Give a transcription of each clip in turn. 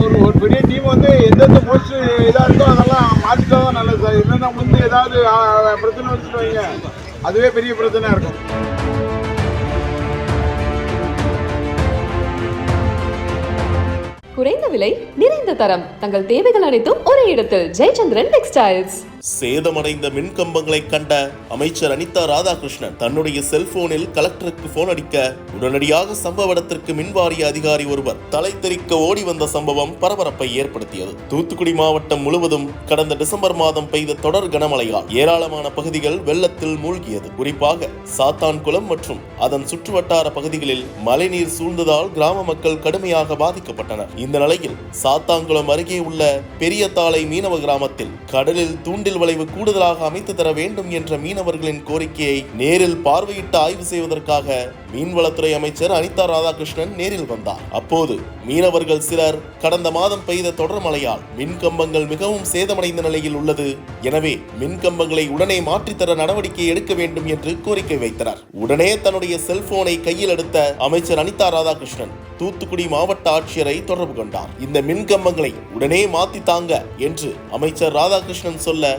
ஒரு ஒரு பெரிய டீம் வந்து எந்தெந்த போஸ்ட் இதாக இருக்கோ அதெல்லாம் மாற்றிட்டா தான் நல்லது சார். இல்லைன்னா வந்து ஏதாவது பிரச்சனை வச்சுட்டு வைங்க. அதுவே பெரிய பிரச்சனையாக இருக்கும். குறைந்த விலை நிறைந்த தரம். தங்கள் தேவைகள் அனைத்தும் ஒரே இடத்தில். ஜெயச்சந்திரன் டெக்ஸ்டைல்ஸ் சேதமடைந்த மின்கம்பங்களை கண்ட அமைச்சர் அனிதா ராதாகிருஷ்ணன் தன்னுடைய செல்போனில் கலெக்டருக்கு போன் அடிக்க உடனடியாக சம்பவ இடத்திற்கு மின்வாரிய அதிகாரி ஒருவர் தலை தெறிக்க ஓடி வந்த சம்பவம் பரபரப்பை ஏற்படுத்தியது. தூத்துக்குடி மாவட்டம் முழுவதும் கடந்த டிசம்பர் மாதம் பெய்த தொடர் கனமழையால் ஏராளமான பகுதிகள் வெள்ளத்தில் மூழ்கியது. குறிப்பாக சாத்தான்குளம் மற்றும் அதன் சுற்றுவட்டார பகுதிகளில் மழைநீர் சூழ்ந்ததால் கிராம மக்கள் கடுமையாக பாதிக்கப்பட்டனர். இந்த நிலையில் சாத்தான்குளம் அருகே உள்ள பெரிய தாளை மீனவ கிராமத்தில் கடலில் தூண்டில் வளைவு கூடுதலாக அமைத்து தர வேண்டும் என்ற மீனவர்களின் கோரிக்கையை நேரில் பார்வையிட்டு ஆய்வு செய்வதற்காக மீன்வளத்துறை அமைச்சர் அனிதா ராதாகிருஷ்ணன் நேரில் வந்தார். அப்போது மீனவர்கள் சிலர் கடந்த மாதம் பெய்த தொடர் மழையால் மின் கம்பங்கள் மிகவும் சேதமடைந்த நிலையில் உள்ளது. எனவே மின் கம்பங்களை உடனே மாற்றித்தர நடவடிக்கை எடுக்க வேண்டும் என்று கோரிக்கை வைத்தனர். உடனே தன்னுடைய செல்போனை கையில் எடுத்த அமைச்சர் அனிதா ராதாகிருஷ்ணன் தூத்துக்குடி மாவட்ட ஆட்சியரை தொடர்பு கொண்டார். இந்த மின் கம்பங்களை உடனே மாத்தி தாங்க என்று அமைச்சர் ராதாகிருஷ்ணன் சொல்ல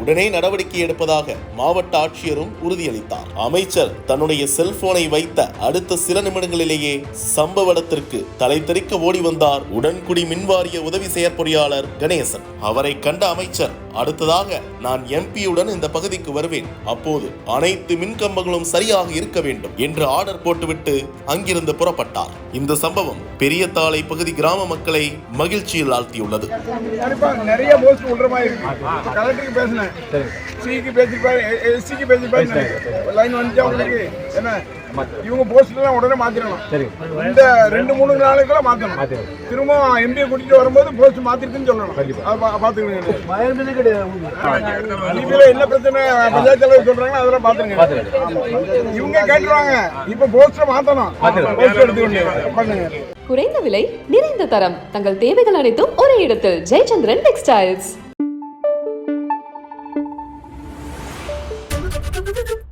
உடனே நடவடிக்கை எடுப்பதாக மாவட்ட ஆட்சியரும் உறுதியளித்தார். அமைச்சர் தன்னுடைய செல்போனை வைத்த அடுத்த சில நிமிடங்களிலேயே சம்பவ இடத்திற்கு தலை தெறிக்க ஓடி வந்தார் உடன்குடி மின்வாரிய உதவி செயற்பொறியாளர் கணேசன். அவரை கண்ட அமைச்சர் அடுத்ததாக நான் எம்பியுடன் இந்த பகுதிக்கு வருவேன். அப்போது அனைத்து மின்கம்பங்களும் சரியாக இருக்க வேண்டும் என்று ஆர்டர் போட்டுவிட்டு அங்கிருந்து புறப்பட்டார். இந்த சம்பவம் பெரிய தாளை பகுதி கிராம மக்களை மகிழ்ச்சியில் ஆழ்த்தியுள்ளது. நிறைய போஸ்ட் பேசினேன் சிக்கு பேசிருப்பாரு. எஸ்சிக்கு பேசிருப்பாரு லைன் வந்துச்சா உங்களுக்கு என்ன? இவங்க போஸ்ட்லாம் உடனே மாத்திரணும். சரி. இந்த ரெண்டு மூணு நாளுக்குள்ள மாத்தணும். திரும்ப எம்பியை கூட்டிட்டு வரும்போது போஸ்ட் மாத்திருக்குன்னு சொல்லணும். பாத்துக்கணும் என்ன பிரச்சனை பஞ்சாயத்து தலைவர் சொல்றாங்க அதெல்லாம் பாத்துருங்க இவங்க கேட்டுருவாங்க. இப்ப போஸ்டர் மாத்தணும். போஸ்ட் எடுத்துக்கொண்டு பண்ணுங்க. குறைந்த விலை நிறைந்த தரம். தங்கள் தேவைகள் அனைத்தும் ஒரே இடத்தில். Jayachandran textiles Thank you.